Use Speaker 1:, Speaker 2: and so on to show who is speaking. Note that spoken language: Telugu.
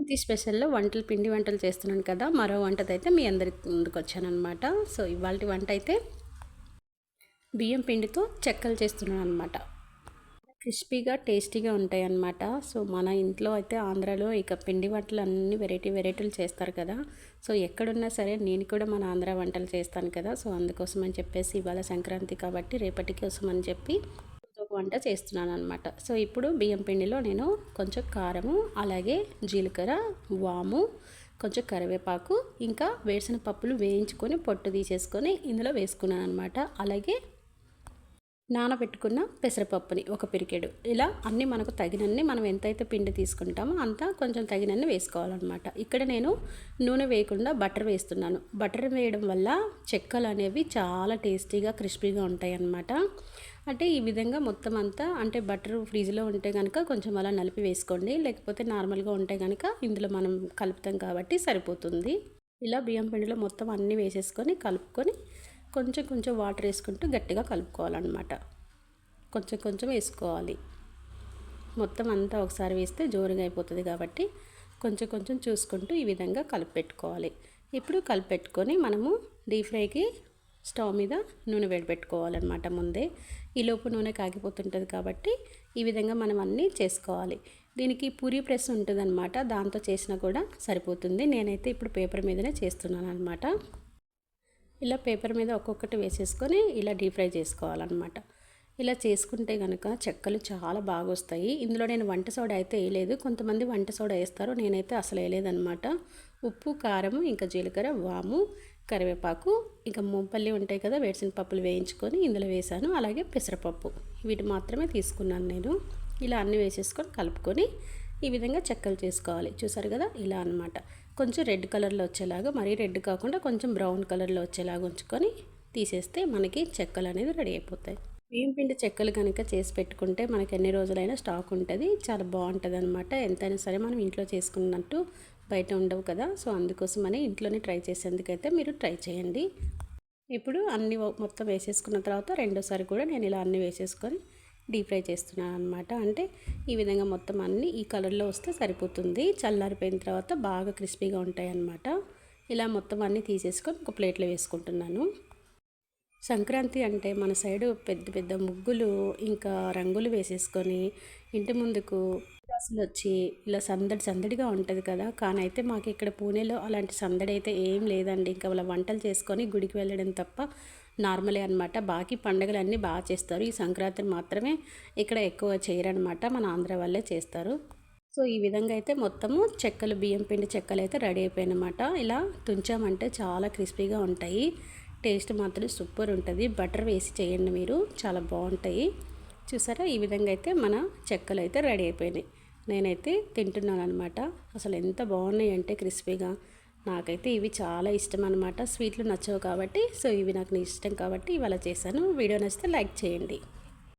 Speaker 1: సంక్రాంతి స్పెషల్లో వంటలు పిండి వంటలు చేస్తున్నాను కదా మరో వంటదైతే మీ అందరికి ముందుకు వచ్చానమాట సో ఇవాళ వంట అయితే బియ్యం పిండితో చెక్కలు చేస్తున్నాను అనమాట క్రిస్పీగా టేస్టీగా ఉంటాయి అన్నమాట సో మన ఇంట్లో అయితే ఆంధ్రాలో ఇక పిండి వంటలు అన్ని వెరైటీ వెరైటీలు చేస్తారు కదా. సో ఎక్కడున్నా సరే నేను కూడా మన ఆంధ్ర వంటలు చేస్తాను కదా. సో అందుకోసం అని చెప్పేసి ఇవాళ సంక్రాంతి కాబట్టి రేపటికి కోసం అని చెప్పి వంట చేస్తున్నాను అనమాట సో ఇప్పుడు బియ్యం పిండిలో నేను కొంచెం కారము అలాగే జీలకర్ర వాము కొంచెం కరివేపాకు ఇంకా వేసిన పప్పులు వేయించుకొని పొట్టు తీసేసుకొని ఇందులో వేసుకున్నాను అనమాట అలాగే నానబెట్టుకున్న పెసరపప్పుని ఒక పిరికెడు. ఇలా అన్నీ మనకు తగినన్ని మనం ఎంతైతే పిండి తీసుకుంటామో అంతా కొంచెం తగినన్ని వేసుకోవాలన్నమాట. ఇక్కడ నేను నూనె వేయకుండా బటర్ వేస్తున్నాను. బటర్ వేయడం వల్ల చెక్కలు అనేవి చాలా టేస్టీగా క్రిస్పీగా ఉంటాయి అన్నమాట అంటే ఈ విధంగా మొత్తం అంతా అంటే బటర్ ఫ్రిడ్జ్లో ఉంటే కనుక కొంచెం అలా నలిపి వేసుకోండి. లేకపోతే నార్మల్గా ఉంటే కనుక ఇందులో మనం కలుపుతాం కాబట్టి సరిపోతుంది. ఇలా బియ్యం పిండిలో మొత్తం అన్నీ వేసేసుకొని కలుపుకొని కొంచెం కొంచెం వాటర్ వేసుకుంటూ గట్టిగా కలుపుకోవాలన్నమాట. కొంచెం కొంచెం వేసుకోవాలి. మొత్తం అంతా ఒకసారి వేస్తే జోరుగా అయిపోతుంది కాబట్టి కొంచెం కొంచెం చూసుకుంటూ ఈ విధంగా కలిపి పెట్టుకోవాలి ఇప్పుడు కలిపి పెట్టుకొని మనము డీప్ ఫ్రైకి స్టవ్ మీద నూనె పెట్టుకోవాలన్నమాట ముందే. ఈలోపు నూనె కాగిపోతుంటుంది కాబట్టి ఈ విధంగా మనం అన్నీ చేసుకోవాలి. దీనికి పూరి ప్రెస్ ఉంటుందన్నమాట. దాంతో చేసినా కూడా సరిపోతుంది. నేనైతే ఇప్పుడు పేపర్ మీదనే చేస్తున్నాను అనమాట ఇలా పేపర్ మీద ఒక్కొక్కటి వేసేసుకొని ఇలా డీప్ ఫ్రై చేసుకోవాలన్నమాట. ఇలా చేసుకుంటే కనుక చెక్కలు చాలా బాగా వస్తాయి ఇందులో నేను వంట సోడా అయితే వేయలేదు. కొంతమంది వంట సోడా వేస్తారు. నేనైతే అసలు వేయలేదన్నమాట. ఉప్పు కారం ఇంకా జీలకర్ర వాము కరివేపాకు ఇంకా మొంపల్లి ఉంటాయి కదా వేడిసిన పప్పులు వేయించుకొని ఇందులో వేసాను అలాగే పెసరపప్పు. వీటి మాత్రమే తీసుకున్నాను నేను. ఇలా అన్నీ వేసేసుకొని కలుపుకొని ఈ విధంగా చెక్కలు చేసుకోవాలి. చూసారు కదా? ఇలా అనమాట కొంచెం రెడ్ కలర్లో వచ్చేలాగా మరీ రెడ్ కాకుండా కొంచెం బ్రౌన్ కలర్లో వచ్చేలాగా ఉంచుకొని తీసేస్తే మనకి చెక్కలు అనేది రెడీ అయిపోతాయి. బియ్యం పిండి చెక్కలు కనుక చేసి పెట్టుకుంటే మనకి ఎన్ని రోజులైనా స్టాక్ ఉంటుంది. చాలా బాగుంటుంది అనమాట ఎంతైనా సరే మనం ఇంట్లో చేసుకున్నట్టు బయట ఉండవు కదా. సో అందుకోసమని ఇంట్లోనే ట్రై చేసేందుకైతే మీరు ట్రై చేయండి. ఇప్పుడు అన్ని మొత్తం వేసేసుకున్న తర్వాత రెండోసారి కూడా నేను ఇలా అన్నీ వేసేసుకొని డీప్ ఫ్రై చేస్తున్నాను అనమాట అంటే ఈ విధంగా మొత్తం అన్నీ ఈ కలర్లో వస్తే సరిపోతుంది. చల్లారిపోయిన తర్వాత బాగా క్రిస్పీగా ఉంటాయి అన్నమాట ఇలా మొత్తం అన్నీ తీసేసుకొని ఒక ప్లేట్లో వేసుకుంటున్నాను. సంక్రాంతి అంటే మన సైడు పెద్ద పెద్ద ముగ్గులు ఇంకా రంగులు వేసేసుకొని ఇంటి ముందుకు అసలు వచ్చి ఇలా సందడి సందడిగా ఉంటుంది కదా. కానీ అయితే మాకు ఇక్కడ పూణేలో అలాంటి సందడి అయితే ఏం లేదండి. ఇంకా వాళ్ళ వంటలు చేసుకొని గుడికి వెళ్ళడం తప్ప నార్మలే అనమాట బాకీ పండుగలన్నీ బాగా చేస్తారు. ఈ సంక్రాంతి మాత్రమే ఇక్కడ ఎక్కువ చేయరనమాట మన ఆంధ్ర వాళ్ళే చేస్తారు. సో ఈ విధంగా అయితే మొత్తము చెక్కలు బియ్యం పిండి చెక్కలు అయితే రెడీ అయిపోయినమాట. ఇలా తుంచామంటే చాలా క్రిస్పీగా ఉంటాయి. టేస్ట్ మాత్రం సూపర్ ఉంటుంది. బటర్ వేసి చేయండి మీరు. చాలా బాగుంటాయి. చూసారా? ఈ విధంగా అయితే మన చెక్కలు అయితే రెడీ అయిపోయినాయి. నేనైతే తింటున్నాను అనమాట అసలు ఎంత బాగున్నాయి అంటే క్రిస్పీగా. నాకైతే ఇవి చాలా ఇష్టం అనమాట స్వీట్లు నచ్చవు కాబట్టి సో ఇవి నాకు ఇష్టం కాబట్టి ఇవాళ చేశాను. వీడియో నచ్చితే లైక్ చేయండి.